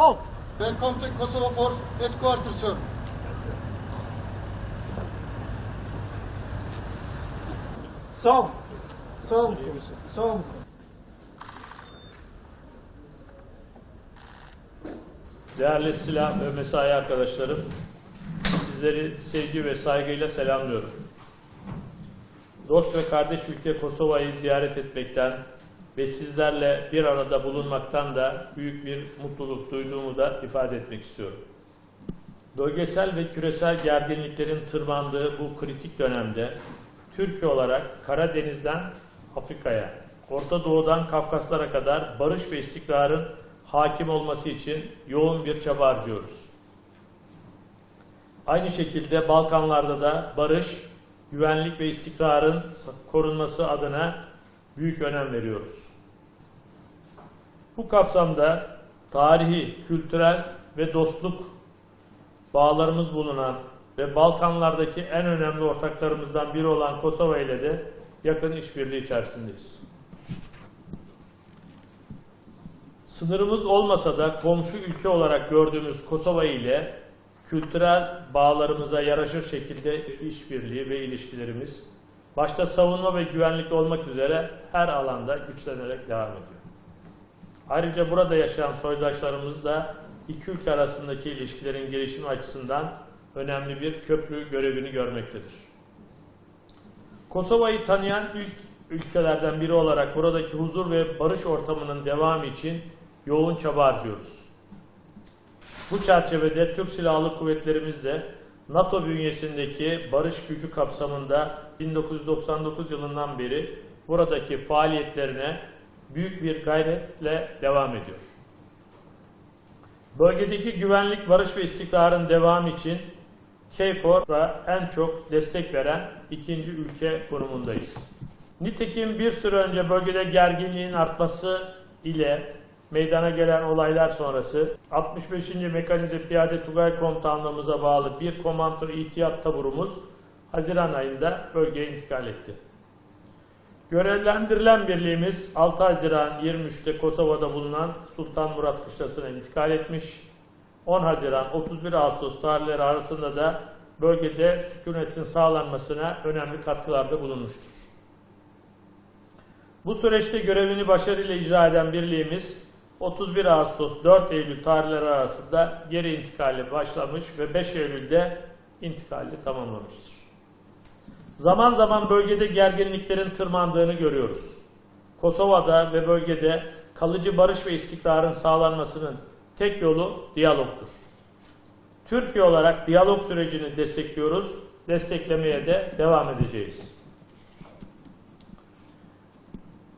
Halt! Welcome to Kosovo Force Headquarters, sir. Komiserim. Sağ olun. Değerli silah ve mesai arkadaşlarım, sizleri sevgi ve saygıyla selamlıyorum. Dost ve kardeş ülke Kosova'yı ziyaret etmekten ve sizlerle bir arada bulunmaktan da büyük bir mutluluk duyduğumu da ifade etmek istiyorum. Bölgesel ve küresel gerginliklerin tırmandığı bu kritik dönemde Türkiye olarak Karadeniz'den Afrika'ya, Orta Doğu'dan Kafkaslara kadar barış ve istikrarın hakim olması için yoğun bir çaba harcıyoruz. Aynı şekilde Balkanlarda da barış, güvenlik ve istikrarın korunması adına büyük önem veriyoruz. Bu kapsamda tarihi, kültürel ve dostluk bağlarımız bulunan ve Balkanlardaki en önemli ortaklarımızdan biri olan Kosova ile de yakın işbirliği içerisindeyiz. Sınırımız olmasa da komşu ülke olarak gördüğümüz Kosova ile kültürel bağlarımıza yaraşır şekilde işbirliği ve ilişkilerimiz başta savunma ve güvenlik olmak üzere her alanda güçlenerek devam ediyor. Ayrıca burada yaşayan soydaşlarımız da iki ülke arasındaki ilişkilerin gelişimi açısından önemli bir köprü görevini görmektedir. Kosova'yı tanıyan ilk ülkelerden biri olarak buradaki huzur ve barış ortamının devamı için yoğun çaba harcıyoruz. Bu çerçevede Türk Silahlı Kuvvetlerimiz de NATO bünyesindeki barış gücü kapsamında 1999 yılından beri buradaki faaliyetlerine büyük bir gayretle devam ediyor. Bölgedeki güvenlik, barış ve istikrarın devamı için KFOR'a en çok destek veren ikinci ülke konumundayız. Nitekim bir süre önce bölgede gerginliğin artması ile meydana gelen olaylar sonrası 65. Mekanize Piyade Tugay Komutanlığımıza bağlı bir komando ihtiyat taburumuz Haziran ayında bölgeye intikal etti. Görevlendirilen birliğimiz 6 Haziran 23'te Kosova'da bulunan Sultan Murat Kışlası'na intikal etmiş. 10 Haziran 31 Ağustos tarihleri arasında da bölgede sükunetin sağlanmasına önemli katkılarda bulunmuştur. Bu süreçte görevini başarıyla icra eden birliğimiz 31 Ağustos 4 Eylül tarihleri arasında geri intikali başlamış ve 5 Eylül'de intikali tamamlamıştır. Zaman zaman bölgede gerginliklerin tırmandığını görüyoruz. Kosova'da ve bölgede kalıcı barış ve istikrarın sağlanmasının tek yolu diyalogtur. Türkiye olarak diyalog sürecini destekliyoruz, desteklemeye de devam edeceğiz.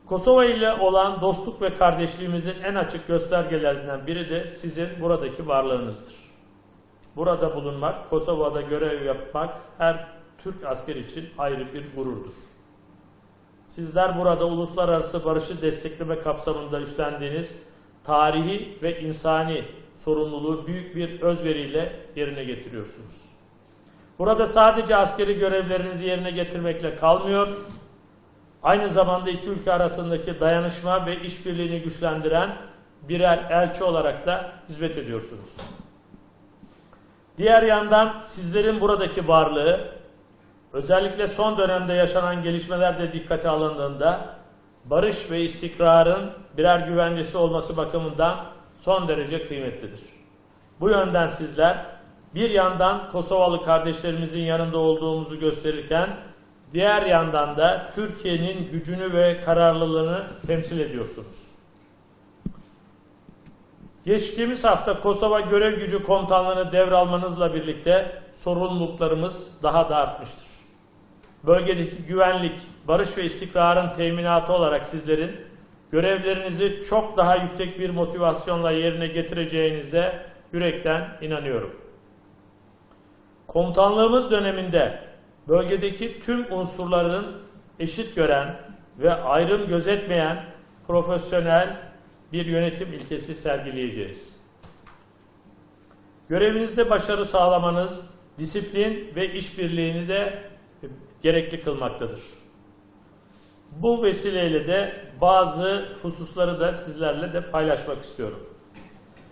Kosova ile olan dostluk ve kardeşliğimizin en açık göstergelerinden biri de sizin buradaki varlığınızdır. Burada bulunmak, Kosova'da görev yapmak her Türk asker için ayrı bir gururdur. Sizler burada uluslararası barışı destekleme kapsamında üstlendiğiniz tarihi ve insani sorumluluğu büyük bir özveriyle yerine getiriyorsunuz. Burada sadece askeri görevlerinizi yerine getirmekle kalmıyor, aynı zamanda iki ülke arasındaki dayanışma ve işbirliğini güçlendiren birer elçi olarak da hizmet ediyorsunuz. Diğer yandan sizlerin buradaki varlığı, özellikle son dönemde yaşanan gelişmeler de dikkate alındığında, barış ve istikrarın birer güvencesi olması bakımından son derece kıymetlidir. Bu yönden sizler bir yandan Kosovalı kardeşlerimizin yanında olduğumuzu gösterirken diğer yandan da Türkiye'nin gücünü ve kararlılığını temsil ediyorsunuz. Geçtiğimiz hafta Kosova Görev Gücü Komutanlığı'nı devralmanızla birlikte sorumluluklarımız daha da artmıştır. Bölgedeki güvenlik, barış ve istikrarın teminatı olarak sizlerin görevlerinizi çok daha yüksek bir motivasyonla yerine getireceğinize yürekten inanıyorum. Komutanlığımız döneminde bölgedeki tüm unsurların eşit gören ve ayrım gözetmeyen profesyonel bir yönetim ilkesi sergileyeceğiz. Görevinizde başarı sağlamanız disiplin ve işbirliğini de gerekli kılmaktadır. Bu vesileyle de bazı hususları da sizlerle de paylaşmak istiyorum.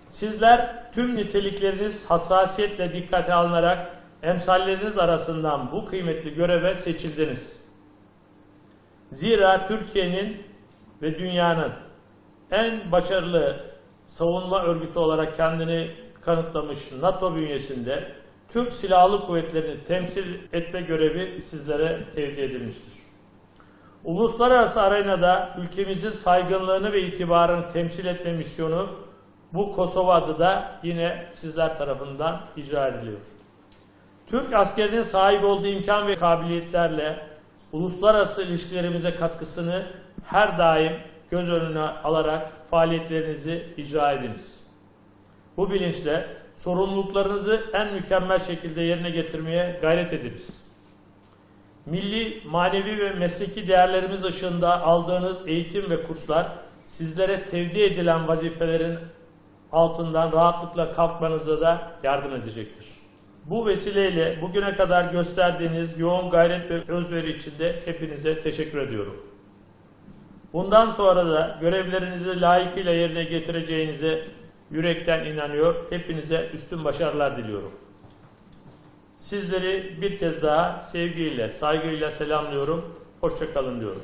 Sizler tüm nitelikleriniz hassasiyetle dikkate alınarak emsalleriniz arasından bu kıymetli göreve seçildiniz. Zira Türkiye'nin ve dünyanın en başarılı savunma örgütü olarak kendini kanıtlamış NATO bünyesinde Türk Silahlı Kuvvetleri'ni temsil etme görevi sizlere tevdi edilmiştir. Uluslararası arenada ülkemizin saygınlığını ve itibarını temsil etme misyonu bu Kosova adı da yine sizler tarafından icra ediliyor. Türk askerinin sahip olduğu imkan ve kabiliyetlerle uluslararası ilişkilerimize katkısını her daim göz önüne alarak faaliyetlerinizi icra ediniz. Bu bilinçle sorumluluklarınızı en mükemmel şekilde yerine getirmeye gayret ediniz. Milli, manevi ve mesleki değerlerimiz ışığında aldığınız eğitim ve kurslar sizlere tevdi edilen vazifelerin altından rahatlıkla kalkmanıza da yardım edecektir. Bu vesileyle bugüne kadar gösterdiğiniz yoğun gayret ve özveri için de hepinize teşekkür ediyorum. Bundan sonra da görevlerinizi layıkıyla yerine getireceğinize yürekten inanıyor. Hepinize üstün başarılar diliyorum. Sizleri bir kez daha sevgiyle, saygıyla selamlıyorum. Hoşçakalın diyorum.